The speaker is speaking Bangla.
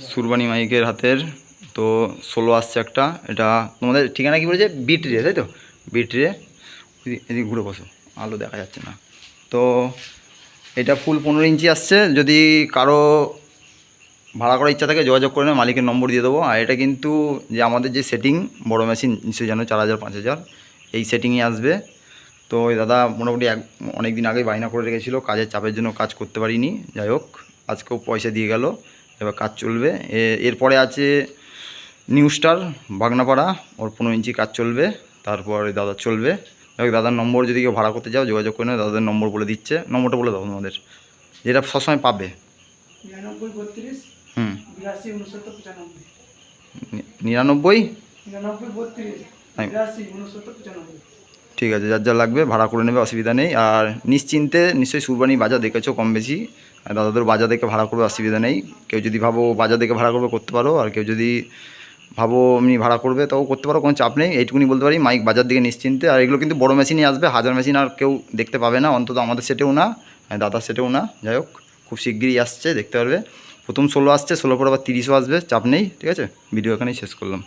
সুরবানি মাইকের হাতের, তো ষোলো আসছে একটা। এটা তোমাদের ঠিকানা কি বলেছে? বিটরে তাই তো? বিটরে এদিকে ঘুরে বসো, আলো দেখা যাচ্ছে না। তো এটা ফুল পনেরো ইঞ্চি আসছে। যদি কারও ভাড়া করার ইচ্ছা থাকে, যোগাযোগ করে নেবে, মালিকের নম্বর দিয়ে দেবো। আর এটা কিন্তু যে আমাদের যে সেটিং বড় মেশিন নিশ্চয়ই জানো, চার হাজার, পাঁচ হাজার। এই সেটিংয়ে আসবে। তো ওই দাদা মোটামুটি এক অনেক দিন আগেই বায়না করে রেখেছিলো, কাজের চাপের জন্য কাজ করতে পারিনি। যাই হোক, আজকেও পয়সা দিয়ে গেল। এবার কাজ চলবে। এ- এরপরে আছে নিউ স্টার বাগনাপাড়া ওর পনেরো ইঞ্চি কাজ চলবে তারপরে দাদা চলবে। হোক দাদার নম্বর যদি কেউ ভাড়া করতে চাও যোগাযোগ করে নেবে দাদাদের নম্বর বলে দিচ্ছে নম্বরটা বলে দাও তোমাদের। যেটা সবসময় পাবে। হুম। নিরানব্বই? ঠিক আছে, যার যা লাগবে ভাড়া করে নেবে, অসুবিধা নেই। আর নিশ্চিন্তে নিশ্চয়ই সুরবানি বাজার দেখেছ কম বেশি। দাদাদের বাজার দেখে ভাড়া করবে, অসুবিধা নেই। কেউ যদি ভাবো বাজার দেখে ভাড়া করবে, করতে পারো। আর কেউ যদি ভাবো এমনি ভাড়া করবে, তাও করতে পারো, কোনো চাপ নেই। এইটুকুনি বলতে পারি, মাইক বাজার দিকে নিশ্চিন্তে। আর এগুলো কিন্তু বড় মেশিনই আসবে, হাজার মেশিন আর কেউ দেখতে পাবে না। অন্তত আমাদের সেটেও না দাদার সেটেও না। যাই হোক, খুব শিগগিরই আসছে, দেখতে পারবে। প্রথম ষোলো আসছে, ষোলো পর আবার তিরিশও আসবে, চাপ নেই, ঠিক আছে? ভিডিও এখানেই শেষ করলাম।